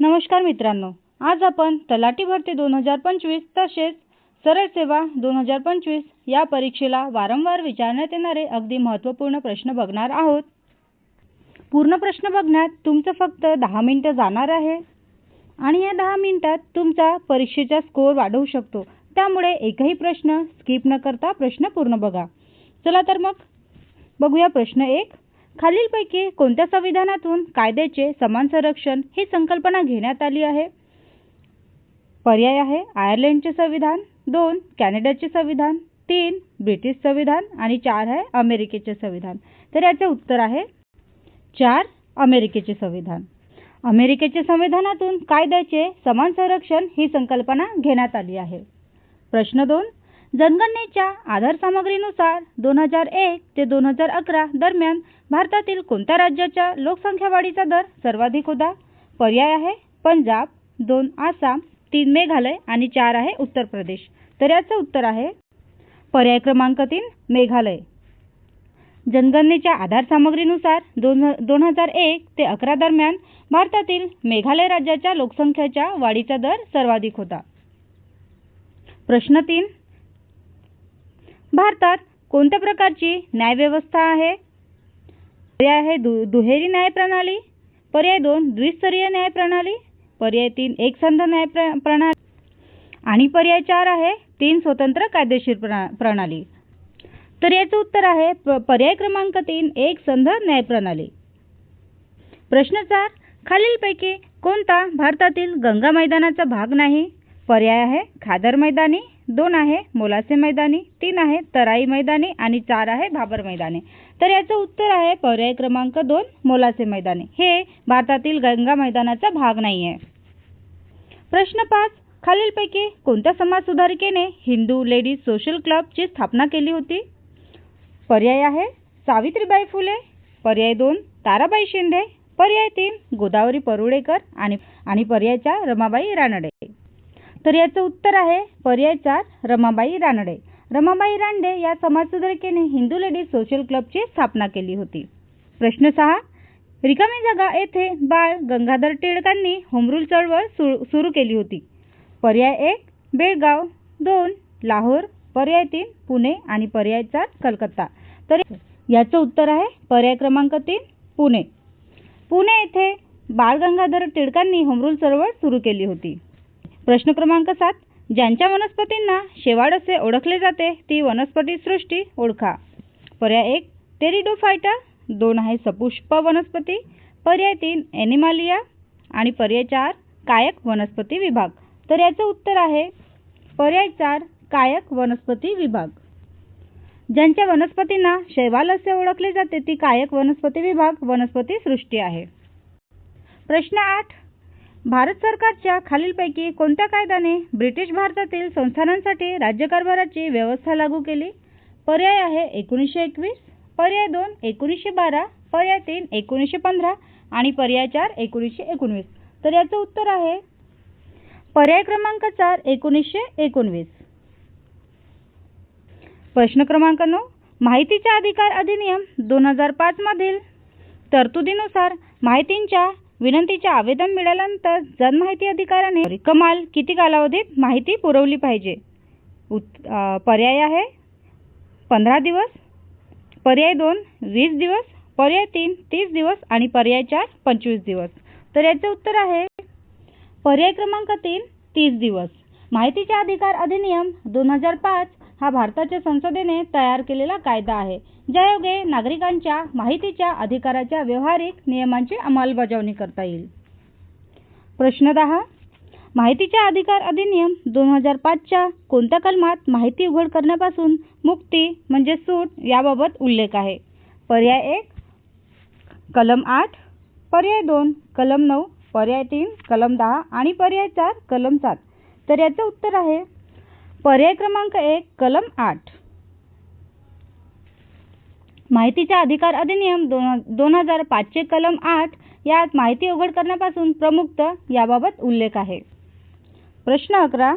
नमस्कार मित्रांनो. आज आपण तलाठी भरती दोन हजार पंचवीस तसेच सरळ सेवा दोन हजार पंचवीस या परीक्षेला वारंवार विचारण्यात येणारे अगदी महत्त्वपूर्ण प्रश्न बघणार आहोत. पूर्ण प्रश्न बघण्यात तुमचं फक्त दहा मिनटं जाणार आहे. आणि या दहा मिनटात तुमचा परीक्षेचा स्कोअर वाढवू शकतो. त्यामुळे एकही प्रश्न स्किप न करता प्रश्न पूर्ण बघा. चला तर मग बघूया प्रश्न एक. खालीलपैकी कोणत्या संविधानातून कायद्याचे समान संरक्षण ही संकल्पना घेण्यात आली आहे? पर्याय आहे आयर्लंडचे संविधान दोन कॅनडाचे संविधान तीन ब्रिटिश संविधान आणि चार आहे अमेरिकेचे संविधान. तर याचे उत्तर आहे चार अमेरिकेचे संविधान. अमेरिकेच्या संविधानातून कायद्याचे समान संरक्षण ही संकल्पना घेण्यात आली आहे. प्रश्न दोन जनगणनेच्या आधार सामग्रीनुसार दोन हजार एक ते दोन हजार अकरा दरम्यान भारतातील कोणत्या राज्याच्या लोकसंख्या वाढीचा दर सर्वाधिक होता? पर्याय आहे पंजाब दोन आसाम तीन मेघालय आणि चार आहे उत्तर प्रदेश. तर याचं उत्तर आहे पर्याय क्रमांक तीन मेघालय. जनगणनेच्या आधार सामग्रीनुसार दोन दोन हजार एक ते अकरा दरम्यान भारतातील मेघालय राज्याच्या लोकसंख्येच्या वाढीचा दर सर्वाधिक होता. प्रश्न तीन भारतात कोणत्या प्रकारची न्यायव्यवस्था आहे? पर्याय आहे दु दुहेरी न्यायप्रणाली पर्याय दोन द्विस्तरीय न्यायप्रणाली पर्याय तीन एकसंध न्याय प्र प्रणाली आणि पर्याय चार आहे तीन स्वतंत्र कायदेशीर प्रणा प्रणाली. तर याचं उत्तर आहे प पर्याय क्रमांक तीन एक न्यायप्रणाली. प्रश्न चार खालीलपैकी कोणता भारतातील गंगा मैदानाचा भाग नाही? पर्याय आहे खादर मैदानी दोन आहे मोलासे मैदानी तीन आहे तराई मैदानी आणि चार आहे भाबर मैदानी. तर याचं उत्तर आहे पर्याय क्रमांक दोन मोलासे मैदानी. हे भारतातील गंगा मैदानाचा भाग नाही आहे प्रश्न पाच खालीलपैकी कोणत्या समाज सुधारिकेने हिंदू लेडीज सोशल क्लबची स्थापना केली होती? पर्याय आहे सावित्रीबाई फुले पर्याय दोन ताराबाई शिंदे पर्याय तीन गोदावरी परुळेकर आणि आणि पर्याय चार रमाबाई रानडे. तर याचं उत्तर आहे पर्याय चार रमाबाई रानडे. रमाबाई रानडे या समाजसुधारिकेने हिंदू लेडीज सोशल क्लबची स्थापना केली होती. प्रश्न सहा रिकामी जागा येथे बाळ गंगाधर टिळकांनी होमरूल चळवळ सुरू केली होती. पर्याय एक बेळगाव. दोन लाहोर. पर्याय तीन पुणे. आणि पर्याय चार कलकत्ता. तर याचं उत्तर आहे पर्याय क्रमांक तीन पुणे. पुणे येथे बाळ गंगाधर टिळकांनी होमरूल चळवळ सुरू केली होती. प्रश्न क्रमांक सात. ज्यांच्या वनस्पतींना शेवाळ असे ओळखले जाते ती वनस्पती सृष्टी ओळखा. पर्याय एक टेरिडोफायटा दोन आहे सपुष्प वनस्पती. पर्याय तीन एनिमालिया. आणि पर्याय चार कायक वनस्पती विभाग. तर याचं उत्तर आहे पर्याय चार कायक वनस्पती विभाग. ज्यांच्या वनस्पतींना शैवाल असे ओळखले जाते ती कायक वनस्पती विभाग वनस्पती सृष्टी आहे. प्रश्न आठ भारत सरकारच्या खालीलपैकी कोणत्या कायद्याने ब्रिटिश भारतातील संस्थानांसाठी राज्यकारभाराची व्यवस्था लागू केली? पर्याय आहे एकोणीसशे एकवीस पर्याय दोन एकोणीसशे बारा पर्याय तीन एकोणीसशे पंधरा आणि पर्याय चार एकोणीसशे एकोणवीस. तर याचं उत्तर आहे पर्याय क्रमांक चार एकोणीसशे एकोणवीस. प्रश्न क्रमांक नऊ माहितीचा अधिकार अधिनियम दोन हजार पाचमधील तरतुदीनुसार माहितींच्या विनंतीचे आवेदन मिळाल्यानंतर जनमाहिती अधिकाऱ्याने कमाल किती कालावधीत माहिती पुरवली पाहिजे? उत् पर्याय आहे? पंधरा दिवस? पर्याय दोन वीस दिवस? पर्याय तीन तीस दिवस? आणि पर्याय चार पंचवीस दिवस? तर याचे उत्तर आहे पर्याय क्रमांक तीन तीस दिवस. माहितीचा अधिकार अधिनियम दोन हजार पाच हा भारताच्या संसदेने तयार केलेला कायदा आहे. ज्यायोगे नागरिकांच्या माहितीच्या अधिकाराच्या व्यवहारिक नियमांची अंमलबजावणी करता येईल. प्रश्न दहा. माहितीच्या अधिकार अधिनियम दोन हजार पाचच्या कोणत्या कलमात माहिती उघड करण्यापासून मुक्ती म्हणजे सूट याबाबत उल्लेख आहे? पर्याय एक कलम आठ पर्याय दोन कलम नऊ पर्याय तीन कलम दहा आणि पर्याय चार कलम सात. तर याचं उत्तर आहे पर्याय क्रमांक एक कलम आठ. माहितीचा अधिकार अधिनियम दोन दोन हजार पाचशे कलम आठ यात माहिती उघड करण्यापासून प्रमुक्त याबाबत उल्लेख आहे. प्रश्न अकरा.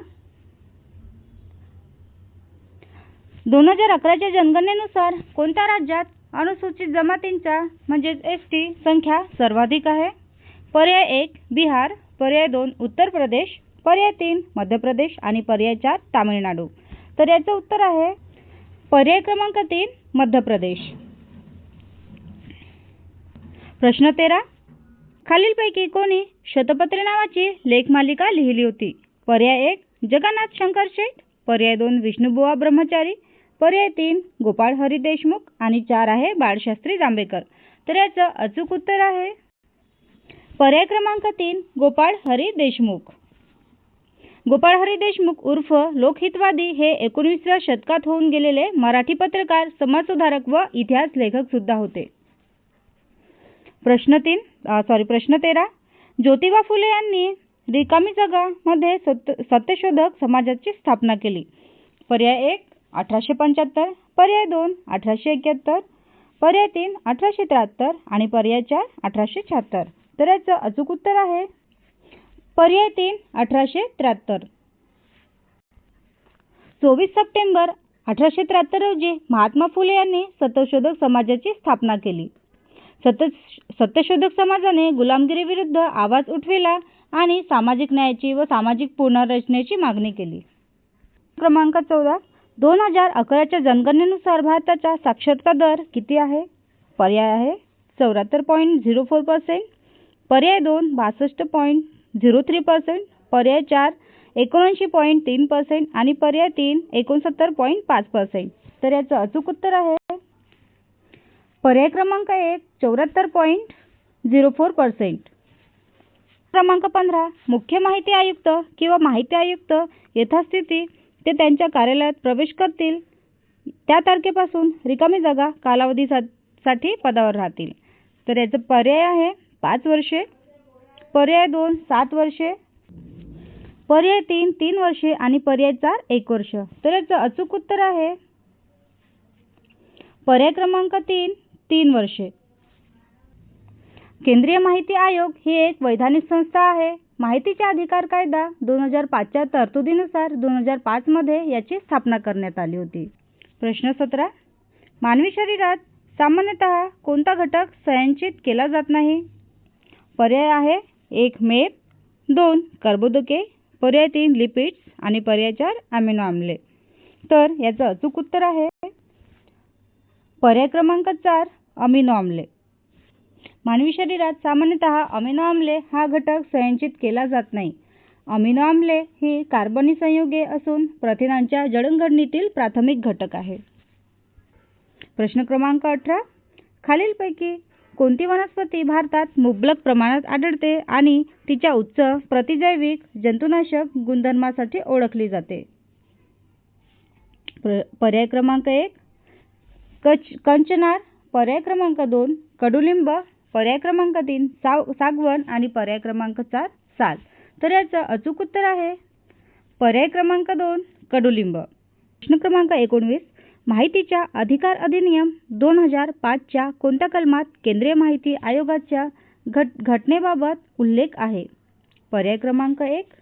दोन हजार अकराच्या जनगणनेनुसार कोणत्या राज्यात अनुसूचित जमातींचा म्हणजेच एस टी संख्या सर्वाधिक आहे? पर्याय एक बिहार. पर्याय दोन उत्तर प्रदेश. पर्याय तीन मध्य प्रदेश आणि पर्याय चार तामिळनाडू. तर याचं उत्तर आहे पर्याय क्रमांक तीन मध्य प्रदेश. प्रश्न तेरा खालीलपैकी कोणी शतपत्रे नावाची लेखमालिका लिहिली होती? पर्याय एक जगन्नाथ शंकर शेठ. पर्याय दोन विष्णुबुवा ब्रह्मचारी. पर्याय तीन गोपाळ हरी देशमुख. आणि चार आहे बाळशास्त्री जांभेकर. तर याचं अचूक उत्तर आहे पर्याय क्रमांक तीन गोपाळ हरी देशमुख. गोपाळ हरी देशमुख उर्फ लोकहितवादी हे एकोणीसव्या शतकात होऊन गेलेले मराठी पत्रकार समाजसुधारक व इतिहास लेखक सुद्धा होते. प्रश्न तीन सॉरी प्रश्न तेरा. ज्योतिबा फुले यांनी रिकामी जगामध्ये सत्य सत्यशोधक समाजाची स्थापना केली. पर्याय एक अठराशे पंच्याहत्तर पर्याय दोन अठराशे एक्याहत्तर पर्याय तीन अठराशे त्र्याहत्तर आणि पर्याय चार अठराशे शहात्तर. तर याचं अचूक उत्तर आहे पर्याय तीन अठराशे त्र्याहत्तर. चोवीस सप्टेंबर अठराशे त्र्याहत्तर रोजी महात्मा फुले यांनी सत्यशोधक समाजाची स्थापना केली. सत सत्यशोधक समाजाने गुलामगिरीविरुद्ध आवाज उठविला आणि सामाजिक न्यायाची व सामाजिक पुनर्रचनेची मागणी केली. क्रमांक चौदा दोन हजार अकराच्या जनगणनेनुसार भारताचा साक्षरता दर किती आहे? पर्याय आहे चौऱ्याहत्तर पॉईंट झिरो फोर पर्सेंट पर्याय दोन बासष्ट पॉईंट झिरो थ्री पर्सेंट पर्याय चार एकोणऐंशी पॉईंट तीन पर्सेंट आणि पर्याय तीन एकोणसत्तर पॉईंट पाच पर्सेंट. तर याचं अचूक उत्तर आहे. पर्याय क्रमांक एक चौऱ्याहत्तर पॉईंट झिरो फोर पर्सेंट. क्रमांक पंधरा मुख्य माहिती आयुक्त किंवा माहिती आयुक्त यथास्थिती ते त्यांच्या कार्यालयात प्रवेश करतील. त्या तारखेपासून रिकामी जागा कालावधीसाठी पदावर राहतील. तर याचं पर्याय आहे पाच वर्षे पर्याय दोन सात वर्षे. पर्याय तीन तीन वर्षे आणि पर्याय चार एक वर्ष. तर याचं अचूक उत्तर आहे. पर्याय क्रमांक तीन तीन वर्षे. केंद्रीय माहिती आयोग ही एक वैधानिक संस्था आहे. माहितीचा अधिकार कायदा दोन हजार पाचच्या तरतुदीनुसार दोन हजार पाचमध्ये याची स्थापना करण्यात आली होती. प्रश्न सतरा. मानवी शरीरात सामान्यतः कोणता घटक संयंचित केला जात नाही? पर्याय आहे एक मेप दोन कर्बोदके पर्याय तीन लिपिड्स आणि पर्याय चार अमिनो आम्ले तर याचं अचूक उत्तर आहे पर्याय क्रमांक चार अमिनो आम्ले मानवी शरीरात सामान्यतः अमिनो आम्ले हा घटक संयंचित केला जात नाही. अमिनो आम्ले ही कार्बनी संयुगे असून प्रथिनांच्या जडणघडणीतील प्राथमिक घटक आहे. प्रश्न क्रमांक अठरा खालीलपैकी कोणती वनस्पती भारतात मुबलक प्रमाणात आढळते आणि तिच्या उच्च प्रतिजैविक जंतुनाशक गुणधर्मासाठी ओळखली जाते. पर्याय क्रमांक एक कच कंचनार. पर्याय क्रमांक दोन कडुलिंब. पर्याय क्रमांक तीन साव सागवण. आणि पर्याय क्रमांक चार साल. तर याचं अचूक उत्तर आहे. पर्याय क्रमांक दोन कडुलिंब. प्रश्न क्रमांक एकोणवीस माहितीच्या अधिकार अधिनियम दोन हजार पाचच्या कोणत्या कलमात केंद्रीय माहिती आयोगाच्या घट घटनेबाबत उल्लेख आहे? पर्याय क्रमांक एक.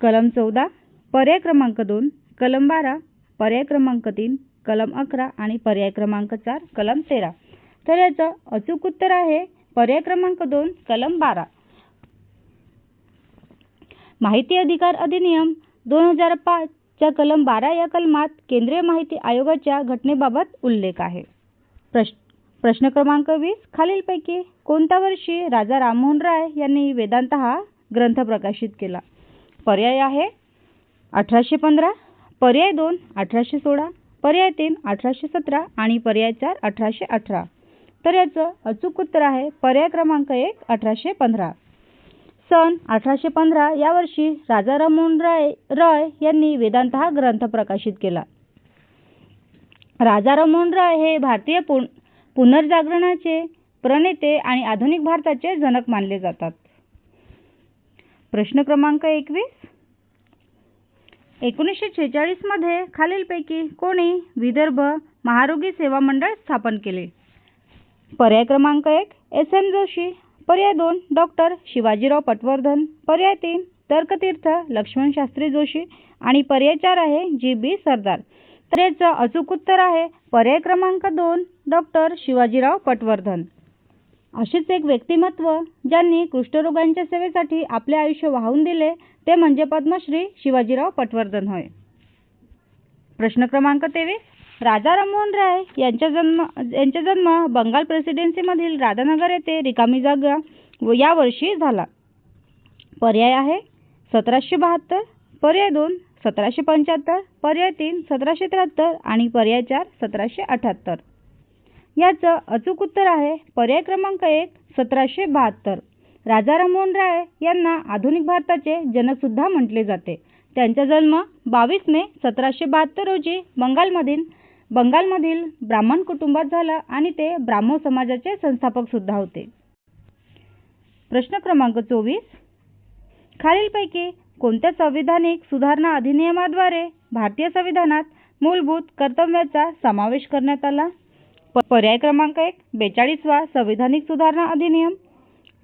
कलम चौदा. पर्याय क्रमांक दोन. कलम बारा. पर्याय क्रमांक तीन. कलम अकरा आणि पर्याय क्रमांक चार. कलम तेरा. तर याचं अचूक उत्तर आहे पर्याय क्रमांक दोन कलम बारा. माहिती अधिकार अधिनियम दोन हजार पाच च्या कलम बारा या कलमात केंद्रीय माहिती आयोगाच्या घटनेबाबत उल्लेख आहे. प्रश्न प्रश्न क्रमांक वीस खालीलपैकी कोणत्या वर्षी राजा राममोहन राय यांनी वेदांत हा ग्रंथ प्रकाशित केला? पर्याय आहे अठराशे पंधरा पर्याय दोन अठराशे सोळा पर्याय तीन अठराशे सतरा आणि पर्याय चार अठराशे अठरा. तर याचं अचूक उत्तर आहे पर्याय क्रमांक एक अठराशे पंधरा. सन अठराशे पंधरा या वर्षी राजा राममोहन राय रॉय यांनी वेदांत हा ग्रंथ प्रकाशित केला. राजा राममोहन रॉय हे भारतीय पुन पुनर्जागरणाचे प्रणेते आणि आधुनिक भारताचे जनक मानले जातात. प्रश्न क्रमांक एकवीस. एकोणीसशे छेचाळीसमध्ये खालीलपैकी कोणी विदर्भ महारोगी सेवा मंडळ स्थापन केले? पर्याय क्रमांक एक. एस एम जोशी पर्याय दोन डॉक्टर शिवाजीराव पटवर्धन. पर्याय तीन तर्कतीर्थ लक्ष्मण शास्त्री जोशी. आणि पर्याय चार आहे जी बी सरदार. तर याचं अचूक उत्तर आहे पर्याय क्रमांक दोन डॉक्टर शिवाजीराव पटवर्धन. असेच एक व्यक्तिमत्व ज्यांनी कुष्ठरोगांच्या सेवेसाठी आपले आयुष्य वाहून दिले ते म्हणजे पद्मश्री शिवाजीराव पटवर्धन होय. प्रश्न क्रमांक तेवीस. राजा राममोहन राय यांचा जन्म यांचा जन्म बंगाल प्रेसिडेन्सीमधील राधानगर येथे रिकामी जागा व या वर्षी झाला. पर्याय आहे सतराशे बहात्तर पर्याय दोन सतराशे पंच्याहत्तर पर्याय तीन सतराशे त्र्याहत्तर आणि पर्याय चार सतराशे अठ्याहत्तर. याचं अचूक उत्तर आहे पर्याय क्रमांक एक सतराशे बहात्तर. राजा राममोहन राय यांना आधुनिक भारताचे जनकसुद्धा म्हटले जाते. त्यांचा जन्म बावीस मे सतराशे बहात्तर रोजी बंगालमधील बंगालमधील ब्राह्मण कुटुंबात झाला आणि ते ब्राह्मो समाजाचे संस्थापक सुद्धा होते. प्रश्न क्रमांक चोवीस. खालीलपैकी कोणत्या संविधानिक सुधारणा अधिनियमाद्वारे भारतीय संविधानात मूलभूत कर्तव्याचा समावेश करण्यात आला? पर्याय क्रमांक एक बेचाळीसवा संविधानिक सुधारणा अधिनियम.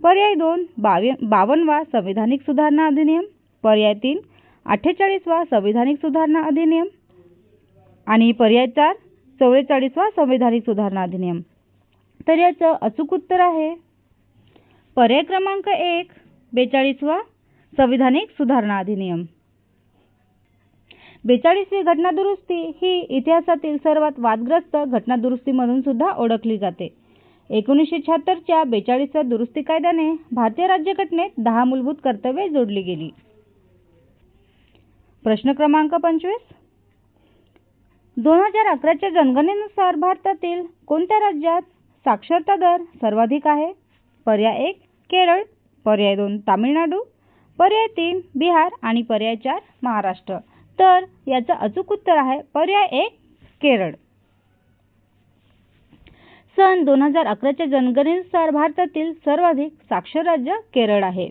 पर्याय दोन बावी बावनवा संविधानिक सुधारणा अधिनियम. पर्याय तीन अठ्ठेचाळीसवा संविधानिक सुधारणा अधिनियम. आणि पर्याय चार चव्वेचाळीसवा संविधानिक सुधारणा अधिनियम. तर याचं अचूक उत्तर आहे. पर्याय क्रमांक एक बेचाळीसवा संविधानिक सुधारणा अधिनियम. बेचाळीसवी घटनादुरुस्ती ही इतिहासातील सर्वात वादग्रस्त घटनादुरुस्ती म्हणून सुद्धा ओळखली जाते. एकोणीसशे शहात्तरच्या बेचाळीसव्या दुरुस्ती कायद्याने भारतीय राज्यघटनेत दहा मूलभूत कर्तव्ये जोडली गेली. प्रश्न क्रमांक पंचवीस दोन हजार अकराच्या जनगणनेनुसार भारतातील कोणत्या राज्यात साक्षरता दर सर्वाधिक आहे? पर्याय एक केरळ. पर्याय दोन तामिळनाडू. पर्याय तीन बिहार. आणि पर्याय चार महाराष्ट्र. तर याचं अचूक उत्तर आहे पर्याय एक केरळ. सन दोन हजार अकराच्या जनगणनेनुसार भारतातील सर्वाधिक साक्षर राज्य केरळ आहे.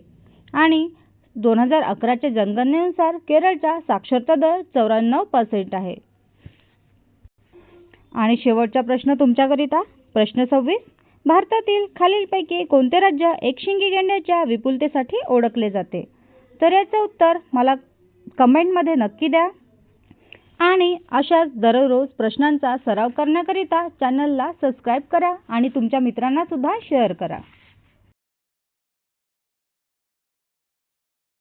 आणि दोन हजार अकराच्या जनगणनेनुसार केरळचा साक्षरता दर चौऱ्याण्णव पर्सेंट आहे. आणि शेवटचा प्रश्न तुमच्याकरिता. प्रश्न सव्वीस. भारतातील खालीलपैकी कोणते राज्य एकशिंगी गेंड्याच्या विपुलतेसाठी ओळखले जाते? तर याचं उत्तर मला कमेंटमध्ये नक्की द्या. आणि अशाच दररोज प्रश्नांचा सराव करण्याकरिता चॅनलला सबस्क्राईब करा आणि तुमच्या मित्रांनासुद्धा शेअर करा.